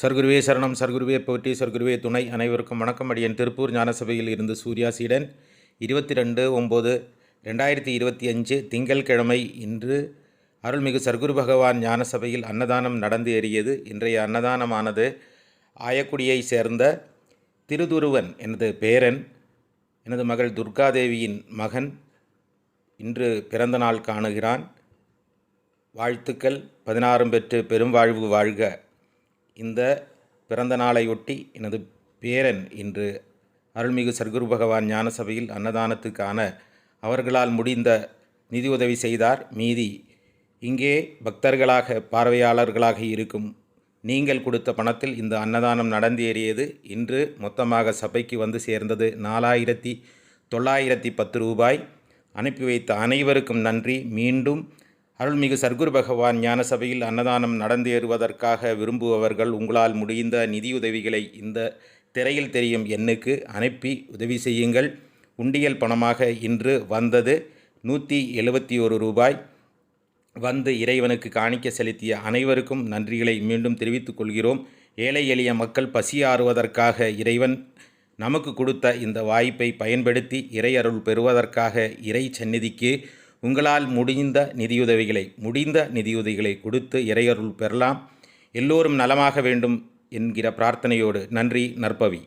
சர்க்குருவே சரணம் சர்க்குருவே போற்றி சர்க்குருவே துணை. அனைவருக்கும் வணக்கம். அடியன் திருப்பூர் ஞானசபையில் இருந்து சூர்யா சீடன். இருபத்தி ரெண்டு ஒம்பது ரெண்டாயிரத்தி இருபத்தி அஞ்சு திங்கள்கிழமை இன்று அருள்மிகு சர்க்குரு பகவான் ஞானசபையில் அன்னதானம் நடந்து ஏறியது. இன்றைய அன்னதானமானது ஆயக்குடியை சேர்ந்த திருதுருவன் எனது பேரன் எனது மகள் துர்காதேவியின் மகன் இன்று பிறந்த நாள் காணுகிறான். வாழ்த்துக்கள். பதினாறும் பெற்று பெரும் வாழ்வு வாழ்க. இந்த பிறந்த நாளையொட்டி எனது பேரன் இன்று அருள்மிகு சர்க்குரு பகவான் ஞானசபையில் அன்னதானத்துக்கான அவர்களால் முடிந்த நிதியுதவி செய்தார். மீதி இங்கே பக்தர்களாக பார்வையாளர்களாக இருக்கும் நீங்கள் கொடுத்த பணத்தில் இந்த அன்னதானம் நடந்தேறியது இன்று மொத்தமாக சபைக்கு வந்து சேர்ந்தது நாலாயிரத்தி தொள்ளாயிரத்தி பத்து ரூபாய். அனுப்பி வைத்த அனைவருக்கும் நன்றி. மீண்டும் அருள்மிகு சர்க்குரு பகவான் ஞான சபையில் அன்னதானம் நடந்தேறுவதற்காக விரும்புபவர்கள் உங்களால் முடிந்த நிதியுதவிகளை இந்த திரையில் தெரியும் எண்ணுக்கு அனுப்பி உதவி செய்யுங்கள். உண்டியல் பணமாக இன்று வந்தது நூற்றி எழுபத்தி ஒரு ரூபாய். வந்து இறைவனுக்கு காணிக்க செலுத்திய அனைவருக்கும் நன்றிகளை மீண்டும் தெரிவித்துக் கொள்கிறோம். ஏழை எளிய மக்கள் பசியாறுவதற்காக இறைவன் நமக்கு கொடுத்த இந்த வாய்ப்பை பயன்படுத்தி இறை அருள் பெறுவதற்காக இறை சந்நிதிக்கு உங்களால் முடிந்த நிதியுதவிகளை முடிந்த நிதியுதவிகளை கொடுத்து இறையருள் பெறலாம். எல்லோரும் நலமாக வேண்டும் என்கிற பிரார்த்தனையோடு நன்றி நற்பவி.